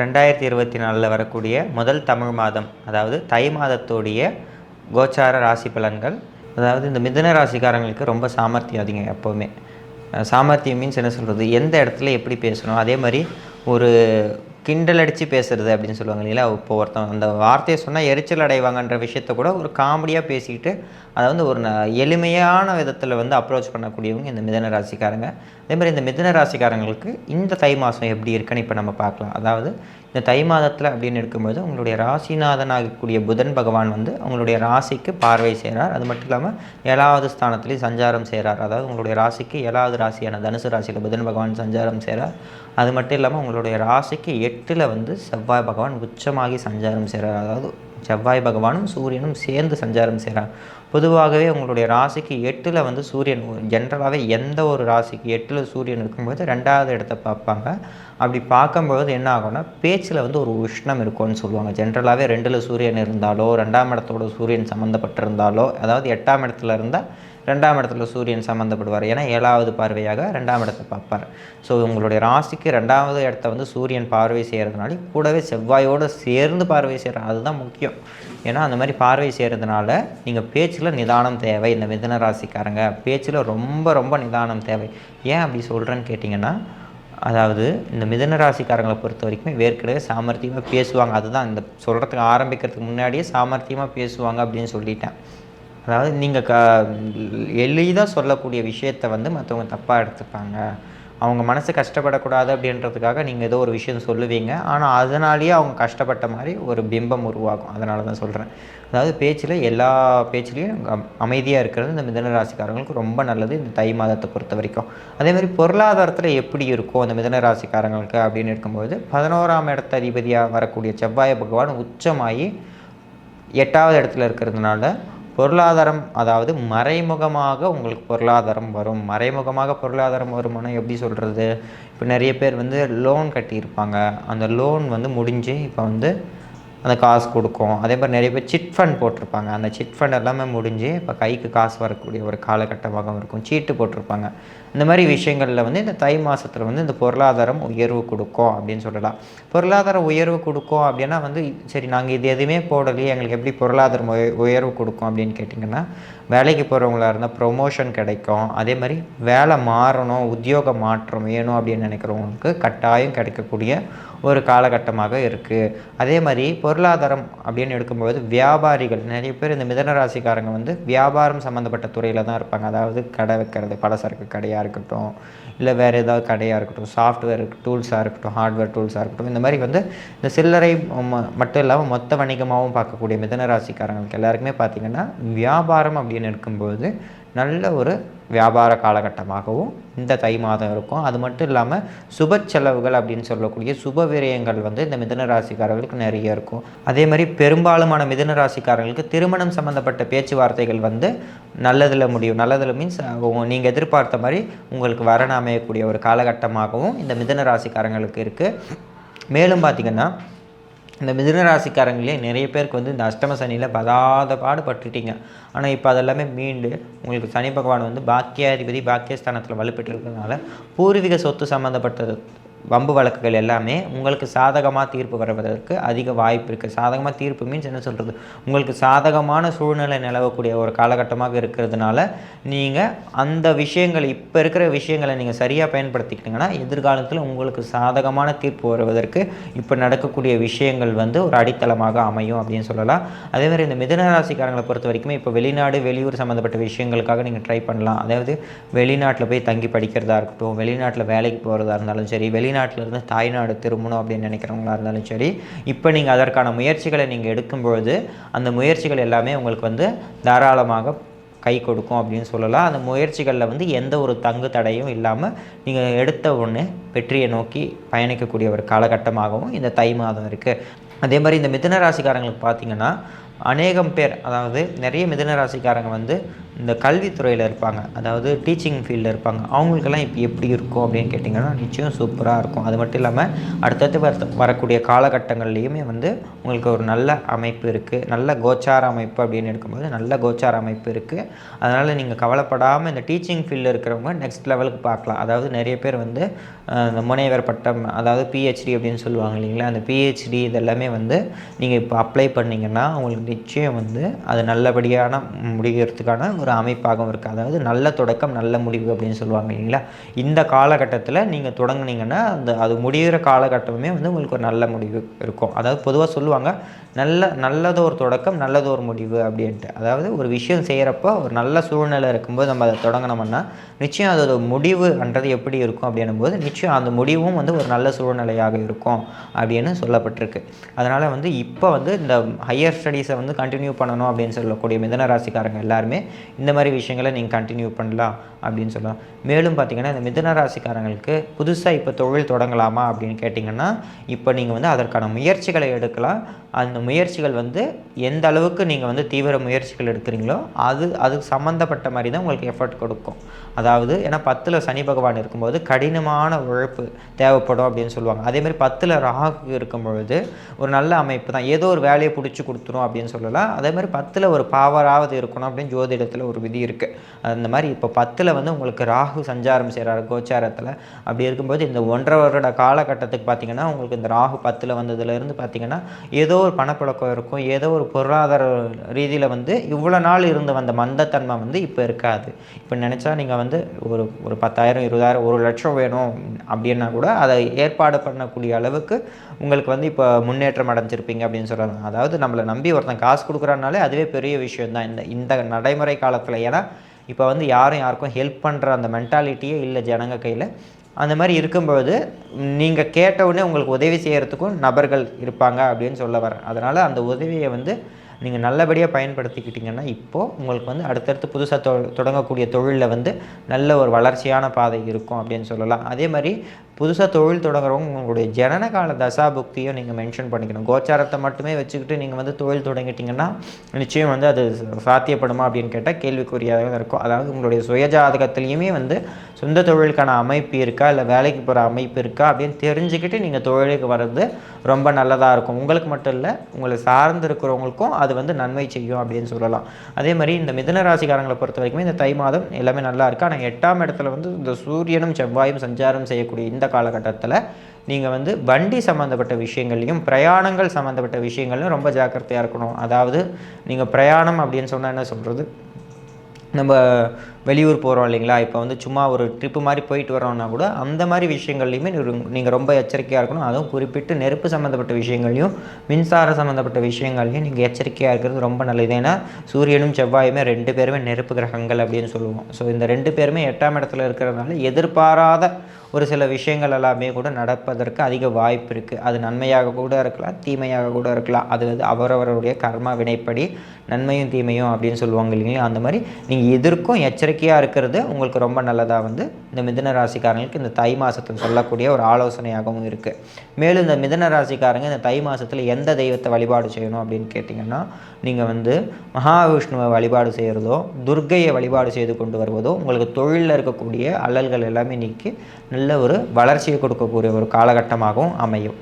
ரெண்டாயிரத்தி இருபத்தி நாலில் வரக்கூடிய முதல் தமிழ் மாதம் அதாவது தை மாதத்துடைய கோச்சார ராசி பலன்கள் அதாவது இந்த மிதன ராசிக்காரங்களுக்கு ரொம்ப சாமர்த்தியம் அதிகம் எப்போவுமே. சாமர்த்தியம் மீன்ஸ் என்ன சொல்கிறது எந்த இடத்துல எப்படி பேசணும்? அதே மாதிரி ஒரு கிண்டல் அடித்து பேசுறது அப்படின்னு சொல்லுவாங்க இல்லைங்களா? இப்போ ஒருத்தன் அந்த வார்த்தையை சொன்னால் எரிச்சல் அடைவாங்கன்ற விஷயத்த கூட ஒரு காமெடியாக பேசிக்கிட்டு அதை வந்து ஒரு ந- எளிமையான விதத்தில் வந்து அப்ரோச் பண்ணக்கூடியவங்க இந்த மிதன ராசிக்காரங்க. அதே மாதிரி இந்த மிதன ராசிக்காரங்களுக்கு இந்த தை மாதம் எப்படி இருக்குன்னு இப்போ நம்ம பார்க்கலாம். அதாவது இந்த தை மாதத்தில் அப்படின்னு இருக்கும்போது உங்களுடைய ராசிநாதன் ஆகக்கூடிய புதன் பகவான் வந்து உங்களுடைய ராசிக்கு பார்வை செய்கிறார் அது மட்டும் இல்லாமல் ஏழாவது ஸ்தானத்துலேயும் சஞ்சாரம் செய்கிறார் அதாவது உங்களுடைய ராசிக்கு ஏழாவது ராசியான தனுசு ராசியில் புதன் பகவான் சஞ்சாரம் செய்கிறார் அது மட்டும் இல்லாமல் உங்களுடைய ராசிக்கு எட்டில் வந்து செவ்வாய் பகவான் உச்சமாகி சஞ்சாரம் செய்கிறார் அதாவது செவ்வாய் பகவானும் சூரியனும் சேர்ந்து சஞ்சாரம் செய்கிறாங்க பொதுவாகவே உங்களுடைய ராசிக்கு எட்டில் வந்து சூரியன் ஜென்ரலாகவே எந்த ஒரு ராசிக்கு எட்டில் சூரியன் இருக்கும்போது ரெண்டாவது இடத்த பார்ப்பாங்க. அப்படி பார்க்கும்போது என்ன ஆகும்னா பேச்சில் வந்து ஒரு உஷ்ணம் இருக்கும்னு சொல்லுவாங்க. ஜென்ரலாகவே ரெண்டில் சூரியன் இருந்தாலோ ரெண்டாம் இடத்தோட சூரியன் சம்மந்தப்பட்டிருந்தாலோ அதாவது எட்டாம் இடத்துல இருந்தால் ரெண்டாம் இடத்துல சூரியன் சம்மந்தப்படுவார் ஏன்னா ஏழாவது பார்வையாக ரெண்டாம் இடத்தை பார்ப்பார். ஸோ உங்களுடைய ராசிக்கு ரெண்டாவது இடத்த வந்து சூரியன் பார்வை செய்கிறதுனால கூடவே செவ்வாயோடு சேர்ந்து பார்வை செய்கிறார் அதுதான் முக்கியம். ஏன்னா அந்த மாதிரி பார்வை செய்கிறதுனால நீங்கள் பேச்சில் நிதானம் தேவை. இந்த மிதன ராசிக்காரங்க பேச்சில் ரொம்ப ரொம்ப நிதானம் தேவை. ஏன் அப்படி சொல்கிறேன்னு கேட்டிங்கன்னா அதாவது இந்த மிதன ராசிக்காரங்களை பொறுத்த வரைக்கும் வேர்க்கடவே சாமர்த்தியமாக பேசுவாங்க. அதுதான் இந்த சொல்கிறதுக்கு ஆரம்பிக்கிறதுக்கு முன்னாடியே சாமர்த்தியமாக பேசுவாங்க அப்படின்னு சொல்லிட்டேன். அதாவது நீங்கள் க எளிதாக சொல்லக்கூடிய விஷயத்தை வந்து மற்றவங்க தப்பாக எடுத்துப்பாங்க. அவங்க மனசு கஷ்டப்படக்கூடாது அப்படின்றதுக்காக நீங்கள் ஏதோ ஒரு விஷயம் சொல்லுவீங்க. ஆனால் அதனாலேயே அவங்க கஷ்டப்பட்ட மாதிரி ஒரு பிம்பம் உருவாகும். அதனால தான் சொல்கிறேன் அதாவது பேச்சில் எல்லா பேச்சிலையும் அமைதியாக இருக்கிறது இந்த மிதன ராசிக்காரங்களுக்கு ரொம்ப நல்லது இந்த தை மாதத்தை பொறுத்த வரைக்கும். அதே மாதிரி பொருளாதாரத்தில் எப்படி இருக்கும் அந்த மிதன ராசிக்காரங்களுக்கு அப்படின்னு இருக்கும்போது பதினோராம் இடத்த அதிபதியாக வரக்கூடிய செவ்வாய் பகவான் உச்சமாகி எட்டாவது இடத்துல இருக்கிறதுனால பொருளாதாரம் அதாவது மறைமுகமாக உங்களுக்கு பொருளாதாரம் வரும். மறைமுகமாக பொருளாதாரம் வருமானம் எப்படி சொல்கிறது இப்போ நிறைய பேர் வந்து லோன் கட்டியிருப்பாங்க. அந்த லோன் வந்து முடிஞ்சு இப்போ வந்து அந்த காசு கொடுக்கும். அதே மாதிரி நிறைய பேர் சிட் ஃபண்ட் போட்டிருப்பாங்க. அந்த சிட் ஃபண்ட் எல்லாமே முடிஞ்சு இப்போ கைக்கு காசு வரக்கூடிய ஒரு காலகட்டமாக இருக்கும். சீட்டு போட்டிருப்பாங்க. இந்த மாதிரி விஷயங்களில் வந்து இந்த தை மாதத்தில் வந்து இந்த பொருளாதாரம் உயர்வு கொடுக்கும் அப்படின்னு சொல்லலாம். பொருளாதார உயர்வு கொடுக்கும் அப்படின்னா வந்து சரி நாங்கள் இது எதுவுமே போடலையே எங்களுக்கு எப்படி பொருளாதாரம் உயர்வு கொடுக்கும் அப்படின்னு கேட்டிங்கன்னா வேலைக்கு போகிறவங்களா இருந்தால் ப்ரொமோஷன் கிடைக்கும். அதே மாதிரி வேலை மாறணும் உத்தியோக மாற்றம் வேணும் அப்படின்னு நினைக்கிறவங்களுக்கு கட்டாயம் கிடைக்கக்கூடிய ஒரு காலகட்டமாக இருக்குது அதே மாதிரி பொருளாதாரம் அப்படின்னு எடுக்கும்போது வியாபாரிகள் நிறைய பேர் இந்த மிதன ராசிக்காரங்க வந்து வியாபாரம் சம்மந்தப்பட்ட துறையில் தான் இருப்பாங்க. அதாவது கடை வைக்கிறது பலசரக்கு கடையாக இருக்கட்டும் இல்லை வேறு ஏதாவது கடையாக இருக்கட்டும் சாஃப்ட்வேர் டூல்ஸாக இருக்கட்டும் ஹார்ட்வேர் டூல்ஸாக இருக்கட்டும் இந்த மாதிரி வந்து இந்த சில்லறை ம- மட்டும் இல்லாமல் மொத்த வணிகமாகவும் பார்க்கக்கூடிய மிதன ராசிக்காரங்களுக்கு எல்லாருக்குமே பார்த்திங்கன்னா வியாபாரம் அப்படின்னு இருக்கும்போது நல்ல ஒரு வியாபார காலகட்டமாகவும் இந்த தை மாதம் இருக்கும். அது மட்டும் இல்லாமல் சுப செலவுகள் அப்படின்னு சொல்லக்கூடிய சுப விரயங்கள் வந்து இந்த மிதன ராசிக்காரர்களுக்கு நிறைய இருக்கும். அதே மாதிரி பெரும்பாலுமான மிதுன ராசிக்காரர்களுக்கு திருமணம் சம்மந்தப்பட்ட பேச்சுவார்த்தைகள் வந்து நல்லதில் முடியும். நல்லதில் மீன்ஸ் நீங்கள் எதிர்பார்த்த மாதிரி உங்களுக்கு வரன் அமையக்கூடிய ஒரு காலகட்டமாகவும் இந்த மிதன ராசிக்காரங்களுக்கு இருக்குது மேலும் பார்த்திங்கன்னா இந்த மிதுனராசிக்காரங்களே நிறைய பேருக்கு வந்து இந்த அஷ்டம சனியில் பதாத பாடுபட்டுட்டீங்க. ஆனால் இப்போ அதெல்லாமே மீண்டு உங்களுக்கு சனி பகவான் வந்து பாக்கியாதிபதி பாக்கியஸ்தானத்தில் வலுப்பெற்றிருக்கிறதுனால பூர்வீக சொத்து சம்மந்தப்பட்டது வம்பு வழக்குகள் எல்லாமே உங்களுக்கு சாதகமாக தீர்ப்பு வருவதற்கு அதிக வாய்ப்பு இருக்குது சாதகமாக தீர்ப்பு மீன்ஸ் என்ன சொல்கிறது உங்களுக்கு சாதகமான சூழ்நிலை நிலவக்கூடிய ஒரு காலகட்டமாக இருக்கிறதுனால நீங்கள் அந்த விஷயங்கள் இப்போ இருக்கிற விஷயங்களை நீங்கள் சரியாக பயன்படுத்திக்கிட்டிங்கன்னா எதிர்காலத்தில் உங்களுக்கு சாதகமான தீர்ப்பு வருவதற்கு இப்போ நடக்கக்கூடிய விஷயங்கள் வந்து ஒரு அடித்தளமாக அமையும் அப்படின்னு சொல்லலாம். அதே மாதிரி இந்த மிதன ராசிக்காரங்களை பொறுத்த வரைக்குமே இப்போ வெளிநாடு வெளியூர் சம்மந்தப்பட்ட விஷயங்களுக்காக நீங்கள் ட்ரை பண்ணலாம். அதாவது வெளிநாட்டில் போய் தங்கி படிக்கிறதா இருக்கட்டும் வெளிநாட்டில் வேலைக்கு போகிறதா இருந்தாலும் சரி வெளி வெளிநாட்டிலிருந்து தாய்நாடு திரும்பணும் அப்படின்னு நினைக்கிறவங்களா இருந்தாலும் சரி இப்போ நீங்கள் அதற்கான முயற்சிகளை நீங்கள் எடுக்கும்பொழுது அந்த முயற்சிகள் எல்லாமே உங்களுக்கு வந்து தாராளமாக கை கொடுக்கும் அப்படின்னு சொல்லலாம். அந்த முயற்சிகளில் வந்து எந்த ஒரு தங்கு தடையும் இல்லாமல் நீங்கள் எடுத்த ஒன்று வெற்றியை நோக்கி பயணிக்கக்கூடிய ஒரு காலகட்டமாகவும் இந்த தை மாதம் இருக்குது அதே மாதிரி இந்த மிதன ராசிக்காரங்களுக்கு பார்த்தீங்கன்னா அநேகம் பேர் அதாவது நிறைய மிதனராசிக்காரங்க வந்து இந்த கல்வித்துறையில் இருப்பாங்க. அதாவது டீச்சிங் ஃபீல்டில் இருப்பாங்க. அவங்களுக்கெல்லாம் இப்போ எப்படி இருக்கும் அப்படின்னு கேட்டிங்கன்னா நிச்சயம் சூப்பராக இருக்கும். அது மட்டும் இல்லாமல் அடுத்தடுத்து வர வரக்கூடிய காலகட்டங்கள்லேயுமே வந்து உங்களுக்கு ஒரு நல்ல அமைப்பு இருக்குது நல்ல கோச்சார அமைப்பு அப்படின்னு எடுக்கும்போது நல்ல கோச்சார அமைப்பு இருக்குது அதனால் நீங்கள் கவலைப்படாமல் இந்த டீச்சிங் ஃபீல்டில் இருக்கிறவங்க நெக்ஸ்ட் லெவலுக்கு பார்க்கலாம். அதாவது நிறைய பேர் வந்து இந்த முனைவர் பட்டம் அதாவது பிஹெச்டி அப்படின்னு சொல்லுவாங்க இல்லைங்களா? அந்த பிஹெச்டி இதெல்லாமே வந்து நீங்கள் இப்போ அப்ளை பண்ணிங்கன்னா உங்களுக்கு நிச்சயம் வந்து அது நல்லபடியான முடிகிறதுக்கான ஒரு அமைப்பாகவும் இருக்குது அதாவது நல்ல தொடக்கம் நல்ல முடிவு அப்படின்னு சொல்லுவாங்க இல்லைங்களா? இந்த காலகட்டத்தில் நீங்கள் தொடங்குனீங்கன்னா அந்த அது முடிகிற காலகட்டமே வந்து உங்களுக்கு ஒரு நல்ல முடிவு இருக்கும். அதாவது பொதுவாக சொல்லுவாங்க நல்ல நல்லதோ ஒரு தொடக்கம் நல்லதோ ஒரு முடிவு அப்படின்ட்டு. அதாவது ஒரு விஷயம் செய்கிறப்போ ஒரு நல்ல சூழ்நிலை இருக்கும்போது நம்ம அதை தொடங்கினோம்னா நிச்சயம் அதோட முடிவுன்றது எப்படி இருக்கும் அப்படின்னும் போது நிச்சயம் அந்த முடிவும் வந்து ஒரு நல்ல சூழ்நிலையாக இருக்கும் அப்படின்னு சொல்லப்பட்டிருக்கு. அதனால் வந்து இப்போ வந்து இந்த ஹையர் ஸ்டடீஸை வந்து கண்டினியூ பண்ணணும் அப்படின்னு சொல்லக்கூடிய மிதன ராசிக்காரங்க எல்லாருமே இந்த மாதிரி விஷயங்களை நீங்கள் கண்டினியூ பண்ணலாம் அப்படின்னு சொல்லலாம். மேலும் பார்த்தீங்கன்னா இந்த மிதன ராசிக்காரங்களுக்கு புதுசாக இப்போ தொழில் தொடங்கலாமா அப்படின்னு கேட்டிங்கன்னா இப்போ நீங்கள் வந்து அதற்கான முயற்சிகளை எடுக்கலாம். அந்த முயற்சிகள் வந்து எந்த அளவுக்கு நீங்கள் வந்து தீவிர முயற்சிகள் எடுக்கிறீங்களோ அது அதுக்கு சம்மந்தப்பட்ட மாதிரி தான் உங்களுக்கு எஃபர்ட் கொடுக்கும். அதாவது ஏன்னா பத்தில் சனி பகவான் இருக்கும்போது கடினமான உழைப்பு தேவைப்படும் அப்படின்னு சொல்லுவாங்க. அதே மாதிரி பத்தில் ராகு இருக்கும் பொழுது ஒரு நல்ல அமைப்பு தான். ஏதோ ஒரு வேலையை பிடிச்சி கொடுத்துரும் அப்படின்னு சொல்லலாம். அதே மாதிரி பத்தில் ஒரு பாவராவது இருக்கணும் அப்படின்னு ஜோதிடத்தில் ஒரு விதி இருக்குது அந்த மாதிரி இப்போ பத்தில் வந்து உங்களுக்கு ராகு சஞ்சாரம் செய்கிறார் கோச்சாரத்தில். அப்படி இருக்கும்போது இந்த ஒன்றரை வருட காலகட்டத்துக்கு பார்த்தீங்கன்னா உங்களுக்கு இந்த ராகு பத்தில் வந்ததுலேருந்து பார்த்தீங்கன்னா ஏதோ ஒரு பணப்புழக்கம் இருக்கும். ஏதோ ஒரு பொருளாதார ரீதியில் வந்து இவ்வளோ நாள் இருந்து வந்த மந்தத்தன்மை வந்து இப்போ இருக்காது. இப்போ நினச்சா நீங்கள் வந்து ஒரு ஒரு பத்தாயிரம் இருபதாயிரம் ஒரு லட்சம் வேணும் அப்படின்னா கூட அதை ஏற்பாடு பண்ணக்கூடிய அளவுக்கு உங்களுக்கு வந்து இப்போ முன்னேற்றம் அடைஞ்சிருப்பீங்க அப்படின்னு சொல்கிறாங்க அதாவது நம்மளை நம்பி ஒருத்தன் காசு கொடுக்குறானாலே அதுவே பெரிய விஷயம் தான் இந்த இந்த நடைமுறை காலத்தில். ஏன்னா இப்போ வந்து யாரும் யாருக்கும் ஹெல்ப் பண்ணுற அந்த மென்டாலிட்டியே இல்லை ஜனங்க கையில். அந்த மாதிரி இருக்கும்பொழுது நீங்கள் கேட்டவுடனே உங்களுக்கு உதவி செய்கிறதுக்கும் நபர்கள் இருப்பாங்க அப்படின்னு சொல்ல வரேன். அதனால் அந்த உதவியை வந்து நீங்கள் நல்லபடியாக பயன்படுத்திக்கிட்டிங்கன்னா இப்போது உங்களுக்கு வந்து அடுத்தடுத்து புதுசாக தொ தொடங்கக்கூடிய தொழிலில் வந்து நல்ல ஒரு வளர்ச்சியான பாதை இருக்கும் அப்படின்னு சொல்லலாம். அதே மாதிரி புதுசாக தொழில் தொடங்குறவங்க உங்களுடைய ஜனனகால தசாபுக்தியும் நீங்கள் மென்ஷன் பண்ணிக்கணும். கோச்சாரத்தை மட்டுமே வச்சுக்கிட்டு நீங்கள் வந்து தொழில் தொடங்கிட்டிங்கன்னா நிச்சயம் வந்து அது சாத்தியப்படுமா அப்படின்னு கேட்டால் கேள்விக்குரியாக தான் இருக்கும். அதாவது உங்களுடைய சுயஜாதகத்துலேயுமே வந்து சொந்த தொழிலுக்கான அமைப்பு இருக்கா இல்லை வேலைக்கு போகிற அமைப்பு இருக்கா அப்படின்னு தெரிஞ்சுக்கிட்டு நீங்கள் தொழிலுக்கு வர்றது ரொம்ப நல்லதாக இருக்கும். உங்களுக்கு மட்டும் இல்லை உங்களை சார்ந்து இருக்கிறவங்களுக்கும் அது வந்து நன்மை செய்யும் அப்படின்னு சொல்லலாம். அதே மாதிரி இந்த மிதன ராசிக்காரங்களை பொறுத்த வரைக்குமே இந்த தை மாதம் எல்லாமே நல்லா இருக்குது ஆனால் எட்டாம் இடத்துல வந்து இந்த சூரியனும் செவ்வாயும் சஞ்சாரம் செய்யக்கூடிய இந்த காலகட்டத்தில் நீங்கள் வந்து வண்டி சம்மந்தப்பட்ட விஷயங்கள்லையும் பிரயாணங்கள் சம்மந்தப்பட்ட விஷயங்கள்லையும் ரொம்ப ஜாக்கிரதையாக இருக்கணும். அதாவது நீங்கள் பிரயாணம் அப்படின்னு சொன்னால் என்ன சொல்கிறது நம்ம வெளியூர் போகிறோம் இல்லைங்களா? இப்போ வந்து சும்மா ஒரு ட்ரிப்பு மாதிரி போயிட்டு வரோம்னா கூட அந்த மாதிரி விஷயங்கள்லையுமே நீங்கள் ரொம்ப எச்சரிக்கையாக இருக்கணும். அதுவும் குறிப்பிட்டு நெருப்பு சம்மந்தப்பட்ட விஷயங்கள்லையும் மின்சார சம்மந்தப்பட்ட விஷயங்கள்லையும் நீங்கள் எச்சரிக்கையாக இருக்கிறது ரொம்ப நல்லது. ஏன்னா சூரியனும் செவ்வாயுமே ரெண்டு பேருமே நெருப்பு கிரகங்கள் அப்படின்னு சொல்லுவோம். ஸோ இந்த ரெண்டு பேருமே எட்டாம் இடத்துல இருக்கிறதுனால எதிர்பாராத ஒரு சில விஷயங்கள் எல்லாமே கூட நடப்பதற்கு அதிக வாய்ப்பு இருக்குது அது நன்மையாக கூட இருக்கலாம் தீமையாக கூட இருக்கலாம். அது வந்து அவரவருடைய கர்ம வினைப்படி நன்மையும் தீமையும் அப்படின்னு சொல்லுவாங்க இல்லைங்களா? அந்த மாதிரி நீங்கள் எதிர்க்கும் எச்சரிக்கையாக இருக்கிறது உங்களுக்கு ரொம்ப நல்லதாக வந்து இந்த மிதன ராசிக்காரங்களுக்கு இந்த தை மாதத்தில் சொல்லக்கூடிய ஒரு ஆலோசனையாகவும் இருக்குது மேலும் இந்த மிதன ராசிக்காரங்க இந்த தை மாதத்தில் எந்த தெய்வத்தை வழிபாடு செய்யணும் அப்படின்னு கேட்டிங்கன்னா நீங்கள் வந்து மகாவிஷ்ணுவை வழிபாடு செய்கிறதோ துர்க்கையை வழிபாடு செய்து கொண்டு வருவதோ உங்களுக்கு தொழிலில் இருக்கக்கூடிய அல்லல்கள் எல்லாமே நீக்கி நல்ல ஒரு வளர்ச்சியை கொடுக்கக்கூடிய ஒரு காலகட்டமாகவும் அமையும்.